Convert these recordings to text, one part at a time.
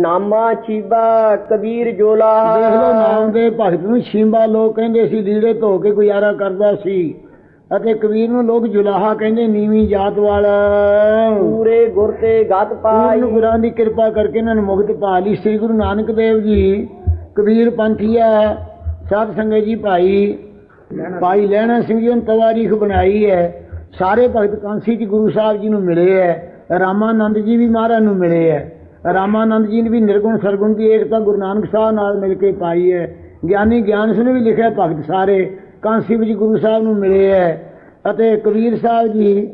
ਨਾਮਾ ਚੀਬਾ ਕਬੀਰ ਜੋਲਾ। ਦੇਖ ਲਓ ਨਾਮ ਦੇ ਭਗਤ ਨੂੰ ਛੀਂਬਾ ਲੋਕ ਕਹਿੰਦੇ ਸੀ ਲੀੜੇ ਧੋ ਕੇ ਗੁਜ਼ਾਰਾ ਕਰਦਾ ਸੀ। ਅਤੇ ਕਬੀਰ ਨੂੰ ਲੋਕ ਜੁਲਾਹਾ ਕਹਿੰਦੇ ਨੀਵੀਂ ਜਾਤ ਵਾਲਾ। ਪੂਰੇ ਗੁਰ ਤੇ ਗਤ ਪਾਈ। ਪੂਰਨ ਗੁਰਾਂ ਦੀ ਕਿਰਪਾ ਕਰਕੇ ਇਹਨਾਂ ਨੂੰ ਮੁਕਤ ਪਾ ਲਈ। ਸ੍ਰੀ ਗੁਰੂ ਨਾਨਕ ਦੇਵ ਜੀ ਕਬੀਰ ਪੰਥੀਆ ਸਾਧ ਸੰਗਤ ਜੀ ਭਾਈ ਭਾਈ ਲੈਣਾ ਸਿੰਘ ਜੀ ਨੇ ਤਵਾਰੀਖ ਬਣਾਈ ਹੈ। ਸਾਰੇ ਭਗਤ ਕਾਂਸੀ ਜੀ ਗੁਰੂ ਸਾਹਿਬ ਜੀ ਨੂੰ ਮਿਲੇ ਹੈ। ਰਾਮਾਨੰਦ ਜੀ ਵੀ ਮਹਾਰਾਜ ਨੂੰ ਮਿਲੇ ਹੈ। ਰਾਮਾਨੰਦ ਜੀ ਨੇ ਵੀ ਨਿਰਗੁਣ ਸਰਗੁਣ ਦੀ ਏਕਤਾ ਗੁਰੂ ਨਾਨਕ ਸਾਹਿਬ ਨਾਲ ਮਿਲ ਕੇ ਪਾਈ ਹੈ। ਗਿਆਨੀ ਗਿਆਨ ਸਿੰਘ ਨੇ ਵੀ ਲਿਖਿਆ, ਭਗਤ ਸਾਰੇ ਕਾਂਸੀ ਵਿੱਚ ਗੁਰੂ ਸਾਹਿਬ ਨੂੰ ਮਿਲੇ ਹੈ ਅਤੇ ਕਬੀਰ ਸਾਹਿਬ ਜੀ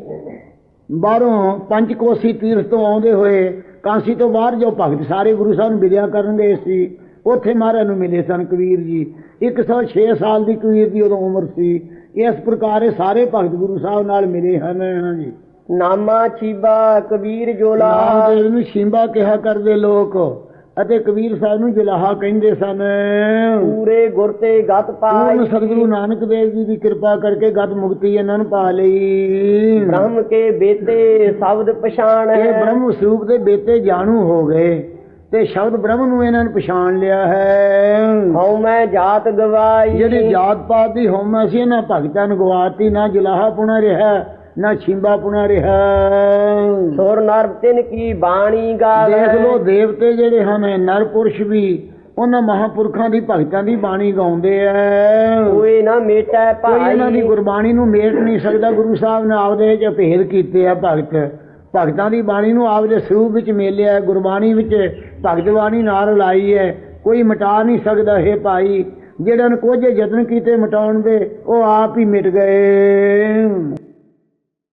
ਬਾਹਰੋਂ ਪੰਜ ਕੋਸੀ ਤੀਰਥ ਤੋਂ ਆਉਂਦੇ ਹੋਏ ਕਾਂਸੀ ਤੋਂ ਬਾਹਰ ਜੋ ਭਗਤ ਸਾਰੇ ਗੁਰੂ ਸਾਹਿਬ ਨੂੰ ਮਿਲਿਆ ਕਰਨ ਗਏ ਸੀ, ਉੱਥੇ ਮਹਾਰਾਜ ਨੂੰ ਮਿਲੇ ਸਨ ਕਬੀਰ ਜੀ। 106 ਸਾਲ ਦੀ ਕਬੀਰ ਦੀ ਉਦੋਂ ਉਮਰ ਸੀ। ਇਸ ਪ੍ਰਕਾਰ ਇਹ ਸਾਰੇ ਭਗਤ ਗੁਰੂ ਸਾਹਿਬ ਨਾਲ ਮਿਲੇ ਹਨ ਜੀ ਨਾਮਾ ਚੀਬਾ ਕਬੀਰ ਜੋਲਾ। ਨਾਮਦੇਵ ਨੂੰ ਸ਼ਿੰਬਾ ਕਿਹਾ ਕਰਦੇ ਲੋਕ ਅਤੇ ਕਬੀਰ ਸਾਹਿਬ ਨੂੰ ਜਲਾਹਾ ਕਹਿੰਦੇ ਸਨ। ਪੂਰੇ ਗੁਰ ਤੇ ਗਤ ਪਾਈ। ਪੂਰਨ ਸਤਿਗੁਰੂ ਨਾਨਕ ਦੇਵ ਜੀ ਦੀ ਕਿਰਪਾ ਕਰਕੇ ਗਤ ਮੁਕਤੀ ਇਹਨਾਂ ਨੂੰ ਪਾ ਲਈ। ਬ੍ਰਹਮ ਕੇ ਬੇਤੇ ਸ਼ਬਦ ਪਛਾਣ। ਇਹ ਬ੍ਰਹਮ ਸਰੂਪ ਦੇ ਬੇਤੇ ਜਾਣੂ ਹੋ ਗਏ ਤੇ ਸ਼ਬਦ ਬ੍ਰਹਮ ਨੂੰ ਇਹਨਾਂ ਨੇ ਪਛਾਣ ਲਿਆ ਹੈ। ਹਉ ਮੈਂ ਜਾਤ ਗਵਾਈ। ਜਿਹੜੀ ਜਾਤ ਪਾਤ ਦੀ ਹਉਮੈ ਸੀ ਇਹਨਾਂ ਭਗਤਾਂ ਨੂੰ ਗਵਾਤੀ ਨਾ ਜਲਾਹਾ ਪੁਣਾ ਰਿਹਾ। ਨਾ ਛਿੰਬਾ ਪੁਣਾ ਰਿਹਾ। ਸੁਰ ਨਰ ਤਿਨ ਕੀ ਬਾਣੀ ਗਾਵੇ ਦੇਖ ਲੋ ਦੇਵਤੇ ਜਿਹੜੇ ਹਨ ਨਰ ਪੁਰਸ਼ ਵੀ ਉਹਨਾਂ ਮਹਾਪੁਰਖਾਂ ਦੀ ਭਗਤਾਂ ਦੀ ਬਾਣੀ ਗਾਉਂਦੇ ਐ ਕੋਈ ਨਾ ਮੇਟੈ ਕੋਈ ਇਹਨਾਂ ਦੀ ਭਾਈ ਗੁਰਬਾਣੀ ਨੂੰ ਮੇਟ ਨਹੀਂ ਸਕਦਾ। ਗੁਰੂ ਸਾਹਿਬ ਨੇ ਆਪਦੇ ਚ ਭੇਦ ਕੀਤੇ ਆ ਭਗਤ। ਭਗਤਾਂ ਦੀ ਬਾਣੀ ਨੂੰ ਆਪਦੇ ਸਰੂਪ ਵਿੱਚ ਮੇਲਿਆ ਗੁਰਬਾਣੀ ਵਿੱਚ ਭਗਤ ਬਾਣੀ ਨਾਲ ਲਾਈ ਹੈ। ਕੋਈ ਮਿਟਾ ਨਹੀਂ ਸਕਦਾ ਇਹ ਭਾਈ। ਜਿਹੜਾ ਨੇ ਕੁਝ ਯਤਨ ਕੀਤੇ ਮਿਟਾਉਣ ਦੇ ਉਹ ਆਪ ਹੀ ਮਿਟ ਗਏ।